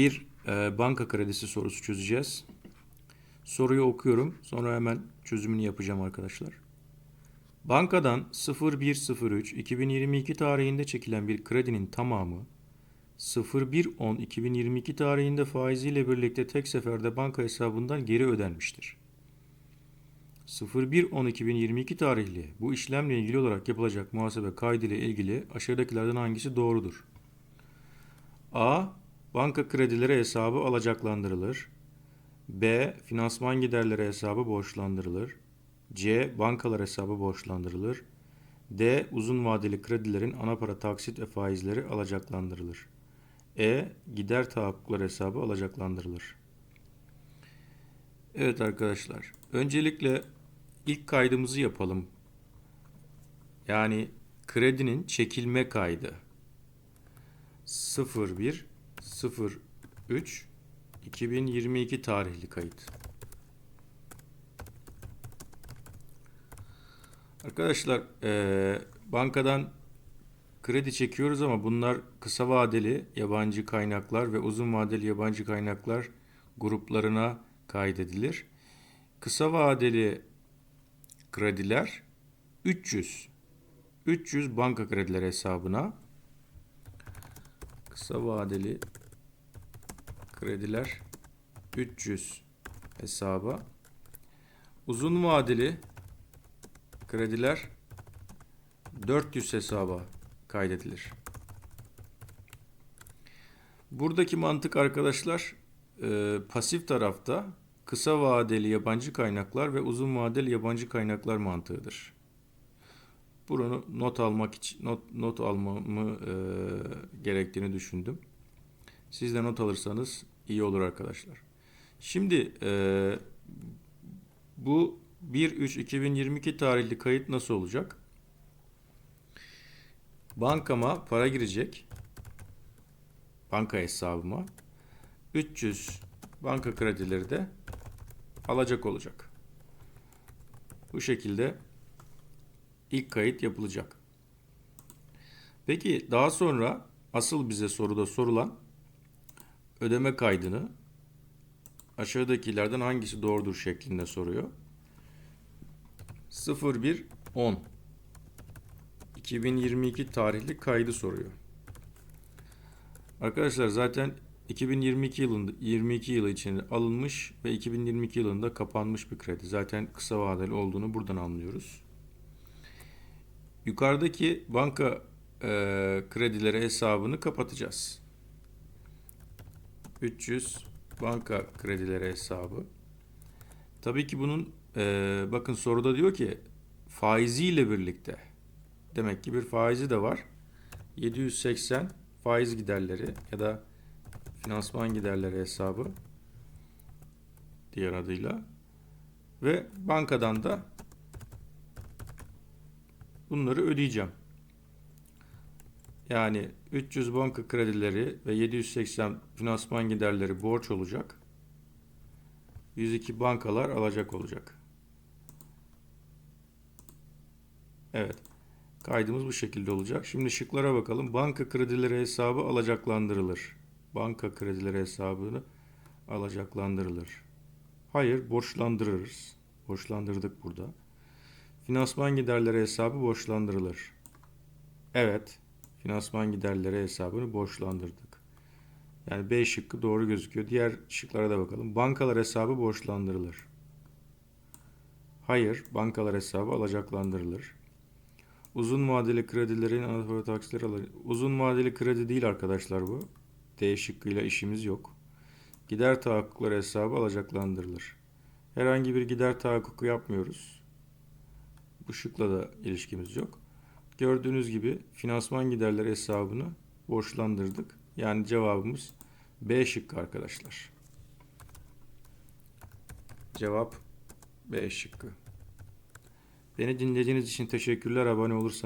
bir e, banka kredisi sorusu çözeceğiz. Soruyu okuyorum. Sonra hemen çözümünü yapacağım arkadaşlar. Bankadan 0103-2022 tarihinde çekilen bir kredinin tamamı 0110-2022 tarihinde faiziyle birlikte tek seferde banka hesabından geri ödenmiştir. 0110-2022 tarihli bu işlemle ilgili olarak yapılacak muhasebe kaydıyla ilgili aşağıdakilerden hangisi doğrudur? A. Banka kredileri hesabı alacaklandırılır. B. Finansman giderleri hesabı borçlandırılır. C. Bankalar hesabı borçlandırılır. D. Uzun vadeli kredilerin ana para taksit ve faizleri alacaklandırılır. E. Gider tahakkuklar hesabı alacaklandırılır. Evet arkadaşlar. Öncelikle ilk kaydımızı yapalım. Yani kredinin çekilme kaydı. 01 03 2022 tarihli kayıt. Arkadaşlar eee, bankadan kredi çekiyoruz ama bunlar kısa vadeli yabancı kaynaklar ve uzun vadeli yabancı kaynaklar gruplarına kaydedilir. Kısa vadeli krediler 300 300 banka kredileri hesabına kısa vadeli krediler 300 hesaba uzun vadeli krediler 400 hesaba kaydedilir. Buradaki mantık arkadaşlar e, pasif tarafta kısa vadeli yabancı kaynaklar ve uzun vadeli yabancı kaynaklar mantığıdır. Bunu not almak için not, not almamı e, gerektiğini düşündüm. Siz de not alırsanız iyi olur arkadaşlar. Şimdi e, bu 1-3-2022 tarihli kayıt nasıl olacak? Bankama para girecek. Banka hesabıma. 300 banka kredileri de alacak olacak. Bu şekilde ilk kayıt yapılacak. Peki daha sonra asıl bize soruda sorulan ödeme kaydını aşağıdakilerden hangisi doğrudur şeklinde soruyor. 01 10 2022 tarihli kaydı soruyor. Arkadaşlar zaten 2022 yılında 22 yılı için alınmış ve 2022 yılında kapanmış bir kredi. Zaten kısa vadeli olduğunu buradan anlıyoruz. Yukarıdaki banka e, kredileri hesabını kapatacağız. 300 banka kredileri hesabı. Tabii ki bunun e, bakın soruda diyor ki faiziyle birlikte demek ki bir faizi de var. 780 faiz giderleri ya da finansman giderleri hesabı diğer adıyla ve bankadan da bunları ödeyeceğim. Yani 300 banka kredileri ve 780 finansman giderleri borç olacak. 102 bankalar alacak olacak. Evet. Kaydımız bu şekilde olacak. Şimdi şıklara bakalım. Banka kredileri hesabı alacaklandırılır. Banka kredileri hesabını alacaklandırılır. Hayır, borçlandırırız. Borçlandırdık burada. Finansman giderleri hesabı borçlandırılır. Evet, finansman giderleri hesabını borçlandırdık. Yani B şıkkı doğru gözüküyor. Diğer şıklara da bakalım. Bankalar hesabı borçlandırılır. Hayır, bankalar hesabı alacaklandırılır. Uzun vadeli kredilerin ana para taksitleri alır. Uzun vadeli kredi değil arkadaşlar bu. D şıkkıyla işimiz yok. Gider tahakkukları hesabı alacaklandırılır. Herhangi bir gider tahakkuku yapmıyoruz. Bu şıkla da ilişkimiz yok. Gördüğünüz gibi finansman giderleri hesabını borçlandırdık. Yani cevabımız B şıkkı arkadaşlar. Cevap B şıkkı. Beni dinlediğiniz için teşekkürler. Abone olursanız